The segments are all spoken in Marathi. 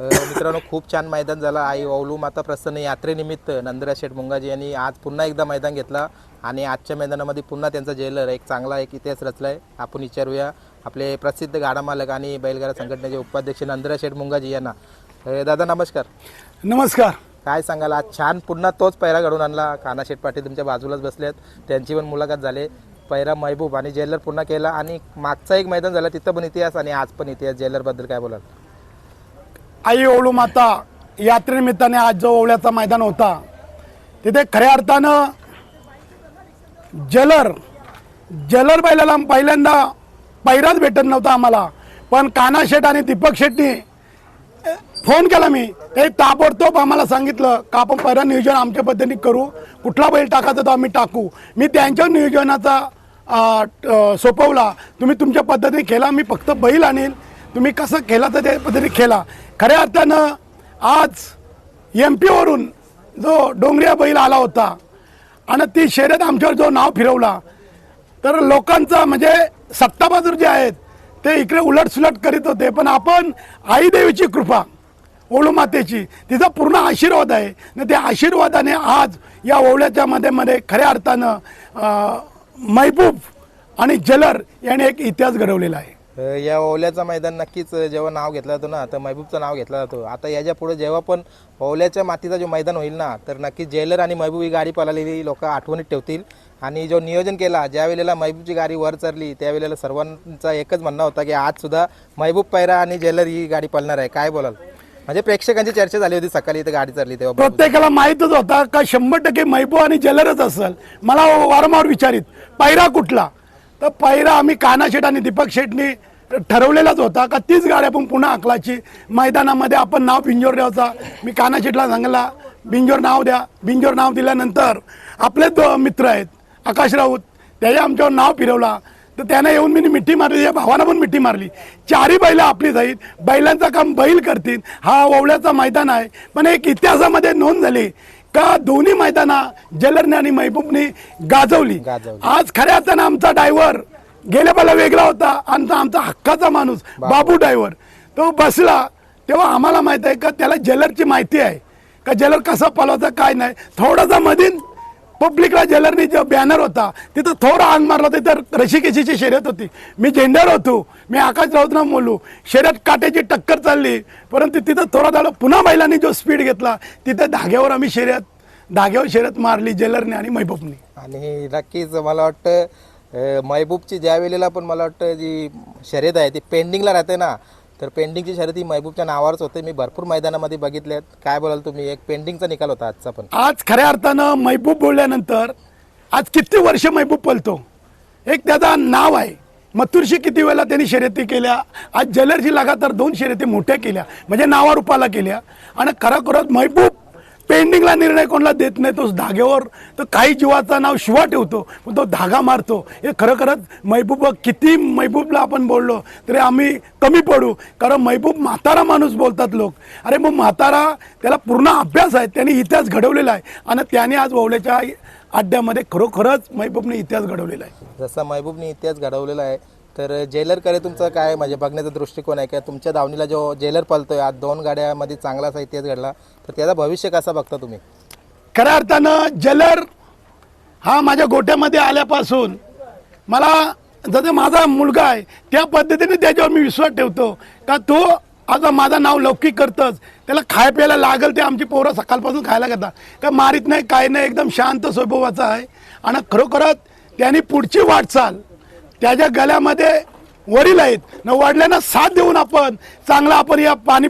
मित्रांनो खूप छान मैदान झालं. आई ओवलू माता प्रसन्न यात्रेनिमित्त नंदरा शेठ मुंगाजी यांनी आज पुन्हा एकदा मैदान घेतला आणि आजच्या मैदानामध्ये पुन्हा त्यांचा जेलर एक चांगला एक इतिहास रचला आहे आपण विचारूया आपले प्रसिद्ध गाडा मालक आणि बैलगाडा संघटनेचे उपाध्यक्ष नंदरा शेठ मुंगाजी यांना. दादा नमस्कार. नमस्कार. काय सांगाल आज छान पुन्हा तोच पैरा घडून आणला. काना शेठ पाटील तुमच्या बाजूलाच बसलेत. त्यांची पण मुलाखत झाली. पैरा महबूब आणि जेलर पुन्हा केला आणि मागचा एक मैदान झाला तिथं पण इतिहास आणि आज पण इतिहास जेलरबद्दल काय बोलाल? आई ओळू माता यात्रेनिमित्ताने आज जो ओवळ्याचा मैदान होता तिथे खऱ्या अर्थानं जलर जलर बैलाला पहिल्यांदा पैराच भेटत नव्हता आम्हाला. पण काना शेठ आणि दीपक शेट्टी फोन केला मी. ते ताबडतोब आम्हाला सांगितलं का आपण पहिला नियोजन आमच्या पद्धतीने करू? कुठला बैल टाकायचा तो आम्ही टाकू. मी त्यांच्या नियोजनाचा सोपवला. तुम्ही तुमच्या पद्धतीने केला मी फक्त बैल आणील तुम्ही कसं केला तर त्या पद्धतीने केला? खऱ्या अर्थानं आज एम पीवरून जो डोंगरिया बैल आला होता आणि ती शर्यत आमच्यावर जो नाव फिरवला तर लोकांचा म्हणजे सत्ताबाजूर जे आहेत ते इकडे उलटसुलट करीत होते. पण आपण आईदेवीची कृपा ओळूमातेची तिचा पूर्ण आशीर्वाद आहे. आणि त्या आशीर्वादाने आज या ओवळ्याच्या मध्ये मध्ये खऱ्या अर्थानं अं, महबूब आणि जलर याने एक इतिहास घडवलेला आहे. या ओल्याचं मैदान नक्कीच जेव्हा नाव घेतलं जातो ना तर महबूबचं नाव घेतलं जातो. आता याच्यापुढे जेव्हा पण ओल्याच्या मातीचा जो मैदान होईल ना तर नक्कीच जेलर आणि महबूब ही गाडी पळालेली लोक आठवणीत ठेवतील. आणि जो नियोजन केला ज्या वेळेला महबूबची गाडी वर चरली त्यावेळेला सर्वांचा एकच म्हणणं होता की आजसुद्धा महबूब पैरा आणि जेलर ही गाडी पळणार आहे. काय बोलाल? म्हणजे प्रेक्षकांची चर्चा झाली होती सकाळी इथे गाडी चरली तेव्हा प्रत्येकाला माहीतच होता का शंभर टक्के मैबू आणि जलरच असेल? मला वारंवार विचारित पायरा कुठला? तर पहिला आम्ही कानाशेठ आणि दीपक शेटनी ठरवलेलाच होता का तीच गाडी आपण पुन्हा आकलाची मैदानामध्ये आपण नाव बिंजोर द्यायचा. मी काना शेठला बिंजोर नाव द्या. बिंजोर नाव दिल्यानंतर आपले दो मित्र आहेत आकाश राऊत त्याने आमच्यावर नाव फिरवला. तर त्यानं येऊन मी मिठी मारली या भावानं पण मिठी मारली. चारही बैल आपली जाईल बैलांचं काम बैल करतील. हा ओवळ्याचा मैदान आहे. पण एक इतिहासामध्ये नोंद झाली का दोन्ही मैदाना जलरने आणि महबूबने गाजवली? गाजवली. आज खऱ्या अर्थानं आमचा ड्रायव्हर गेल्या पहिला वेगळा होता. आमचा आमचा हक्काचा माणूस बाबू ड्रायव्हर. तो बसला. तेव्हा आम्हाला माहीत आहे का त्याला जलरची माहिती आहे. का जलर कसा पलवायचा काय नाही. थोडासा मधीन पब्लिकला जेलरनी जो बॅनर होता तिथं थोडा अंग मारला होता तर ऋषिकेशीची शर्यत होती. मी झेंड्यावर होतो मी आकाश राऊतना बोलू शर्यत काट्याची टक्कर चालली परंतु तिथं थोडा झालं पुन्हा बैलांनी जो स्पीड घेतला तिथं धाग्यावर आम्ही शर्यत धाग्यावर शर्यत मारली जलरने आणि महबूबने. आणि नक्कीच मला वाटतं मैबूबची महबूबची ज्या वेळेला पण मला वाटतं जी शर्यत आहे ती पेंडिंगला राहते ना तर पेंडिंगची शर्यती महबूबच्या नावावरच होते. मी भरपूर मैदानामध्ये बघितल्यात काय बोलाल तुम्ही? एक पेंडिंगचा निकाल होता आजचा पण. आज खऱ्या अर्थानं महबूब बोलल्यानंतर आज किती वर्ष महबूब पलतो एक त्याचा नाव आहे. मथुरशी किती वेळेला त्यांनी शर्यती केल्या? आज जलरशी लगातार दोन शर्यती मोठ्या केल्या. म्हणजे नावारूपाला केल्या. आणि खरोखरच महबूब पेंडिंगला निर्णय कोणाला देत नाही तो धाग्यावर तर काही जीवाचा नाव शिवा ठेवतो पण तो धागा मारतो. हे खरोखरच महबूब किती महबूबला आपण बोललो तरी आम्ही कमी पडू कारण महबूब म्हातारा माणूस बोलतात लोक. अरे मग म्हातारा त्याला पूर्ण अभ्यास आहे त्याने इतिहास घडवलेला आहे आणि त्याने आज ओवल्याच्या अड्ड्यामध्ये खरोखरच महबूबने इतिहास घडवलेला आहे. जसा महबूबने इतिहास घडवलेला आहे तर जेलरकडे तुमचं काय? म्हणजे बघण्याचा दृष्टिकोन आहे का? तुमच्या धावणीला जो जेलर पलतोय आज दोन गाड्यामध्ये चांगला इतिहास घडला तर त्याचा भविष्य कसा बघता तुम्ही? खऱ्या अर्थानं जेलर हा माझ्या गोट्यामध्ये आल्यापासून मला जसं माझा मुलगा आहे त्या पद्धतीने त्याच्यावर मी विश्वास ठेवतो. का तो आता माझं नाव लौकिक करतच. त्याला खाय प्यायला लागल ते आमची पोरं सकाळपासून खायला घेतात. का मारीत नाही काय नाही एकदम शांत स्वभावाचा आहे. आणि खरोखरच त्यांनी पुढची वाटचाल त्याच्या गळ्यामध्ये वडील आहेत न वडिलांना साथ देऊन आपण चांगला आपण या पाणी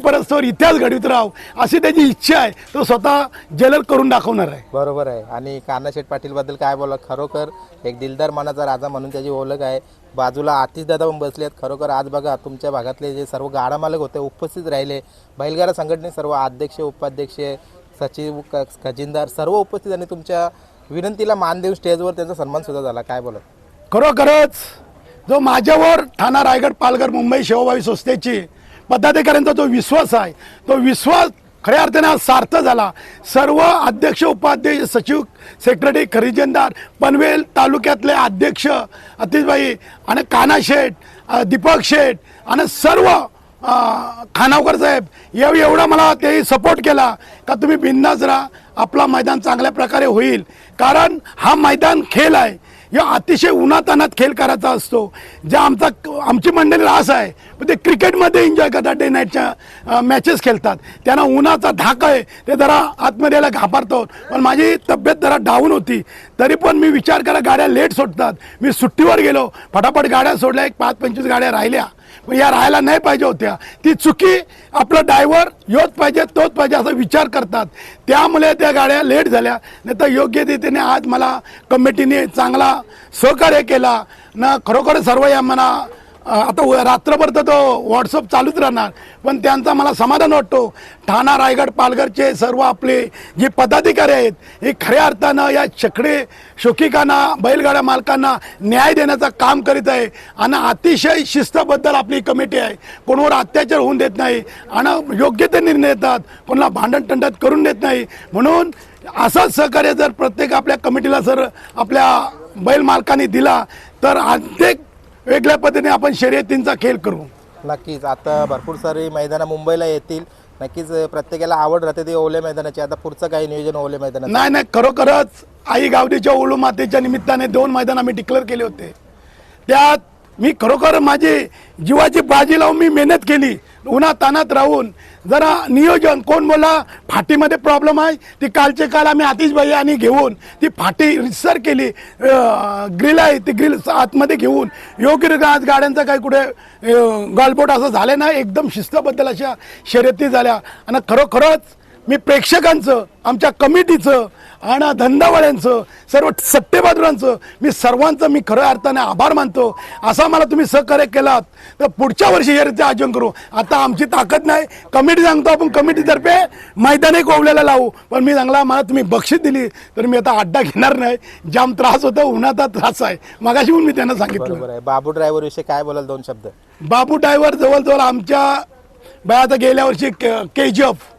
इतिहास घडवित राहू अशी त्याची इच्छा आहे तो स्वतः जलद करून दाखवणार आहे. बरोबर आहे. आणि कान्हाशेठ पाटील बद्दल काय बोला खरोखर एक दिलदार मनाचा राजा म्हणून त्याची ओळख आहे. बाजूला आतिश दादा पण आहेत. खरोखर आज बघा तुमच्या भागातले जे सर्व गाडा मालक होते उपस्थित राहिले. बैलगाडा संघटने सर्व अध्यक्ष उपाध्यक्ष सचिव क- खजिनदार सर्व उपस्थित आणि तुमच्या विनंतीला मान देऊन स्टेजवर त्यांचा सन्मान सुद्धा झाला. काय बोलत खरोखरच जो माझ्यावर ठाणा रायगड पालघर मुंबई शेवभावी संस्थेची पदाधिकाऱ्यांचा जो विश्वास आहे तो विश्वास खऱ्या अर्थाने आज सार्थ झाला. सर्व अध्यक्ष उपाध्यक्ष सचिव सेक्रेटरी खरिजनदार पनवेल तालुक्यातले अध्यक्ष अतिशबाई आणि काना शेठ दीपक शेठ आणि सर्व खानावकर साहेब एव एवढा मला ते सपोर्ट केला का तुम्ही बिंदास राहा. आपला मैदान चांगल्या प्रकारे होईल. कारण हा मैदान खेळ आहे. या अतिशय उन्हातानात खेळ करायचा असतो. ज्या आमचा आमची मंडळी रास आहे. पण ते क्रिकेटमध्ये एन्जॉय करतात. डे नाईटच्या मॅचेस खेळतात. त्यांना उन्हाचा धाक आहे. ते जरा आतमध्ये यायला घाबरतो. पण माझी तब्येत जरा डाऊन होती. तरी पण मी विचार करा गाड्या लेट सुटतात. मी सुट्टीवर गेलो. फटाफट गाड्या सोडल्या. एक पाच पंचवीस गाड्या राहिल्या. या राहायला नाही पाहिजे होत्या. ती चुकी आपलं डायव्हर योच पाहिजे तोच पाहिजे असा विचार करतात. त्यामुळे त्या गाड्या लेट झाल्या. नाही तर योग्य रीतीने आज मला कमिटीने चांगला सहकार्य केला. ना खरोखर सर्व या मना आता रात्रभर तर तो व्हॉट्सअप चालूच राहणार. पण त्यांचा मला समाधान वाटतो. ठाणा रायगड पालघरचे सर्व आपले जे पदाधिकारी आहेत हे खऱ्या अर्थानं या छकडे शोकिकांना बैलगाड्या मालकांना न्याय देण्याचं काम करीत आहे. आणि अतिशय शिस्तबद्दल आपली कमिटी आहे. कोणावर अत्याचार होऊन देत नाही. आणि योग्य ते निर्णय येतात कोणाला भांडण तंडत करून देत नाही. म्हणून असंच सहकार्य जर प्रत्येक आपल्या कमिटीला जर आपल्या बैल मालकांनी दिला तर अनेक वेगळ्या पद्धतीने आपण शर्यतींचा खेळ करू. नक्कीच. आता भरपूर सारी मैदानं मुंबईला येतील. नक्कीच प्रत्येकाला आवड राहते ती ओले मैदानाची. आता पुढचं काही नियोजन ओले मैदानाचं? नाही नाही. खरोखरच आई गावडीच्या ओळू मातेच्या निमित्ताने दोन मैदान आम्ही डिक्लेअर केले होते. त्यात मी खरोखर माझी जीवाची बाजी लावून मी मेहनत केली. उन्हा तानात राहून. जरा नियोजन कोण बोला फाटीमध्ये प्रॉब्लेम आहे ती कालचे काल आम्ही आतिशबाई आणि घेऊन ती फाटी रिसर केली. ग्रिल आहे ती ग्रिल आतमध्ये घेऊन. योग्य आज गाड्यांचा काही कुठे गालबोट असं झालं नाही एकदम शिस्तबद्दल अशा शर्यती झाल्या. आणि खरोखरच मी प्रेक्षकांचं आमच्या कमिटीचं आणि धंदावाल्यांचं सर्व सट्टेबाजुरांचं मी सर्वांचं मी खऱ्या अर्थाने आभार मानतो. असा मला तुम्ही सहकार्य केलात तर पुढच्या वर्षी शर्यतीचं आयोजन करू. आता आमची ताकद नाही. कमिटी सांगतो आपण कमिटीतर्फे मैदान एक ओवल्याला लावू. पण मी चांगला मला तुम्ही बक्षीस दिली तर मी आता अड्डा घेणार नाही. जाम त्रास होता उन्हाचा त्रास आहे. मगाशी मी त्यांना सांगितलं. बाबू ड्रायव्हर विषयी काय बोलाल दोन शब्द? बाबू ड्रायव्हर जवळजवळ आमच्या बाय आता गेल्या वर्षी के जी एफ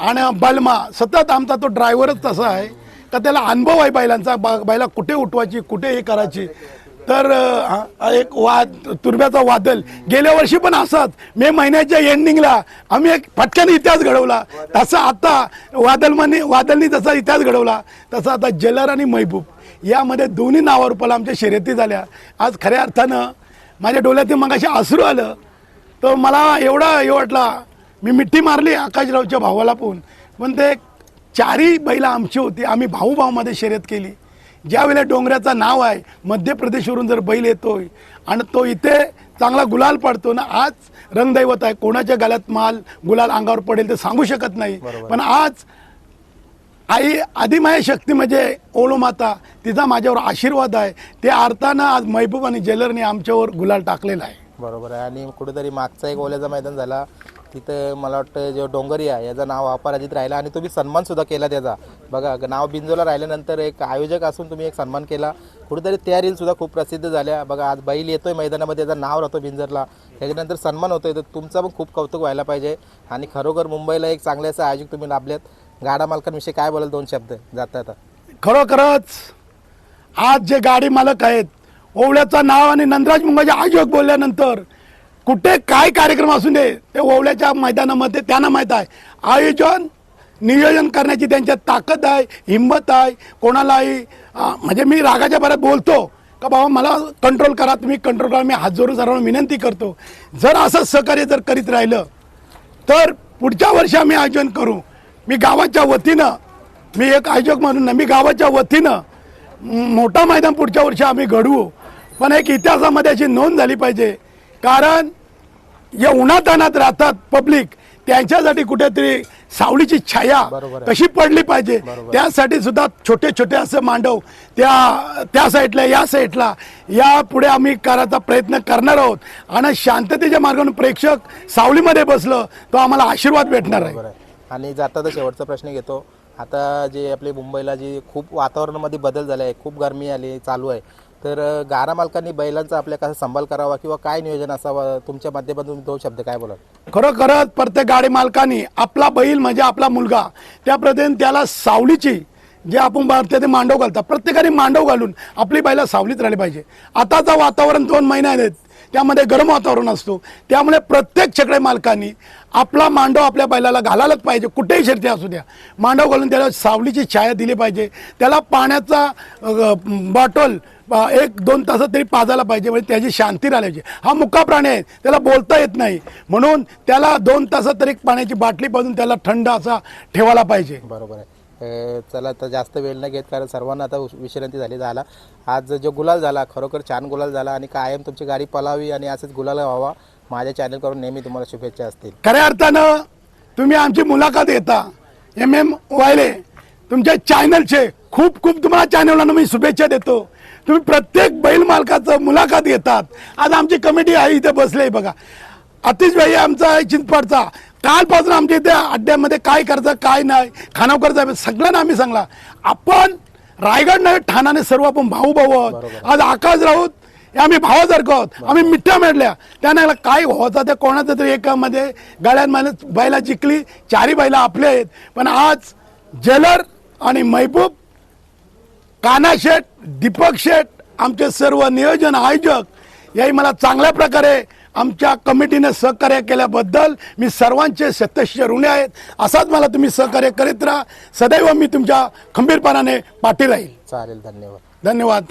आणि बलमा सतत आमचा तो ड्रायव्हरच तसा आहे का त्याला अनुभव आहे बैलांचा बा- बैला कुठे उठवायची कुठे हे करायची. तर एक वाद तुरब्याचा वादल. गेल्या वर्षी पण असंच. मे महिन्याच्या एंडिंगला आम्ही एक फटक्याने इतिहास घडवला. तसा आता वादलमाने वादलनी जसा इतिहास घडवला. तसा आता जलर आणि महबूब यामध्ये दोन्ही नावावर पला आमच्या शर्यती झाल्या. आज खऱ्या अर्थानं माझ्या डोळ्यात मगाशी आसरू आलं. तर मला एवढा हे वाटला मी मिठी मारली आकाशरावच्या भावाला पण. पण ते चारही बैला आमची होती. आम्ही भाऊ भाऊमध्ये शर्यत केली. ज्या वेळेला डोंगराचं नाव आहे मध्य प्रदेशवरून जर बैल येतोय आणि तो इथे चांगला गुलाल पडतो ना आज रंगदैवत आहे. कोणाच्या गळ्यात माल गुलाल अंगावर पडेल ते सांगू शकत नाही. पण आज आई आदिमाया शक्ती म्हणजे ओळू माता तिचा माझ्यावर आशीर्वाद आहे. त्या अर्थानं आज महबूब आणि जेलरने आमच्यावर गुलाल टाकलेला आहे. बरोबर आहे. आणि कुठेतरी मागचा एक ओल्याचा मैदान झाला. तिथं मला वाटतं जो आहे याचं नाव अपराजित राहिला आणि तुम्ही सन्मान सुद्धा केला त्याचा. बघा नाव बिंजोला राहिल्यानंतर एक आयोजक असून तुम्ही एक सन्मान केला. कुठेतरी त्या सुद्धा खूप प्रसिद्ध झाल्या. बघा आज बैल येतो आहे मैदानामध्ये त्याचं नाव राहतो बिंजरला. त्याच्यानंतर सन्मान होतो आहे तर तुमचं पण खूप कौतुक व्हायला पाहिजे. आणि खरोखर मुंबईला एक चांगले असं आयोजक तुम्ही लाभलेत. गाडा मालकांविषयी काय बोलाल दोन शब्द? जाता आता. खरोखरच आज जे गाडी मालक आहेत ओवळ्याचं नाव आणि नंदराज मुंगाचे आयोजक बोलल्यानंतर कुठे काय कार्यक्रम असू दे ते ओवल्याच्या मैदानामध्ये त्यांना माहीत आहे. आयोजन नियोजन करण्याची त्यांच्यात ताकद आहे हिंमत आहे. कोणालाही म्हणजे मी रागाच्या भरात बोलतो का बाबा मला कंट्रोल करा तुम्ही कंट्रोल करा मी हात जोडून सर्वांना विनंती करतो. जर असं सहकार्य जर करीत राहिलं तर पुढच्या वर्षी आम्ही आयोजन करू. मी गावाच्या वतीनं मी एक आयोजक म्हणून मी गावाच्या वतीनं मोठा मैदान पुढच्या वर्षी आम्ही घडवू. पण एक इतिहासामध्ये अशी नोंद झाली पाहिजे. कारण या उन्हातानात राहतात पब्लिक. त्यांच्यासाठी कुठेतरी सावलीची छाया. कशी पडली पाहिजे? त्यासाठी सुद्धा छोटे छोटे असं मांडव. त्या त्या साईडला या साईडला या पुढे आम्ही करायचा प्रयत्न करणार आहोत. आणि शांततेच्या मार्गाने प्रेक्षक सावलीमध्ये बसलं तो आम्हाला आशीर्वाद भेटणार आहे. आणि जाता तर शेवटचा प्रश्न घेतो. आता जे आपले मुंबईला जे खूप वातावरणामध्ये बदल झाले आहे खूप गरमी आली चालू आहे. तर गारा मालकांनी बैलांचा आपल्या कसा सांभाळ करावा किंवा काय नियोजन असावं? तुमच्या माध्यमातून दोन शब्द काय बोलाल? खरोखरच प्रत्येक गाडी मालकाने आपला बैल म्हणजे आपला मुलगा. त्या पद्धतीने त्याला सावलीची जे आपण भारतात ते मांडव घालतात प्रत्येकाने मांडव घालून आपली बैला सावलीत राहिली पाहिजे. आताचं वातावरण दोन महिने आहेत. त्यामध्ये गरम वातावरण असतो. त्यामुळे प्रत्येक छकडे मालकांनी आपला मांडव आपल्या बैलाला घालायलाच पाहिजे. कुठेही शर्ती असू द्या. मांडव घालून त्याला सावलीची छाया दिली पाहिजे. त्याला पाण्याचा बॉटल एक दोन तासात तरी पाजायला पाहिजे. म्हणजे त्याची शांती राहिली हा मुका प्राणी आहे त्याला बोलता येत नाही. म्हणून त्याला दोन तासात तरी पाण्याची बाटली पाजून त्याला थंड असा ठेवायला पाहिजे. बरोबर आहे. चला तर जास्त वेळ न घेत कारण सर्वांना आता विश्रांती झाली. झाला. आज जो गुलाल झाला खरोखर छान गुलाल झाला आणि कायम तुमची गाडी पलावी आणि असंच गुलाल व्हावा माझ्या चॅनल करून नेहमी तुम्हाला शुभेच्छा असतील. खऱ्या अर्थानं तुम्ही आमची मुलाखत घेता. एम एम वायले तुमच्या चॅनलचे खूप खूप तुम्हाला चॅनलला मी शुभेच्छा देतो. तुम्ही प्रत्येक बैल मालकाचं मुलाखत घेतात. आज आमची कमिटी आहे इथे बसले बघा. अतिश भाई आमचा आहे चिंचपाडचा. कालपासून आमच्या इथे अड्ड्यामध्ये काय करायचं काय नाही खानावकरचा सगळ्यांना आम्ही सांगला आपण रायगड नाही ठाणाने सर्व आपण भाऊ भाऊ आहोत. आज आकाश राऊत हे आम्ही भावासारखं आहोत. आम्ही मिठ्या मेडल्या त्यानं काय व्हायचं ते कोणाचं तरी एकामध्ये गळ्यांमध्ये बैला जिंकली चारी बैला आपले आहेत. पण आज जेलर आणि महबूब काना शेठ दीपक शेठ आमचे सर्व नियोजन आयोजक याही मला चांगल्या प्रकारे आमच्या कमिटीने सहकार्य केल्याबद्दल मी सर्वांचे सत्यस्य ऋणी आहेत. असाच मला तुम्ही सहकार्य करीत राहा. सदैव मी तुमच्या खंबीरपणाने पाठी राहील. चालेल धन्यवाद. धन्यवाद.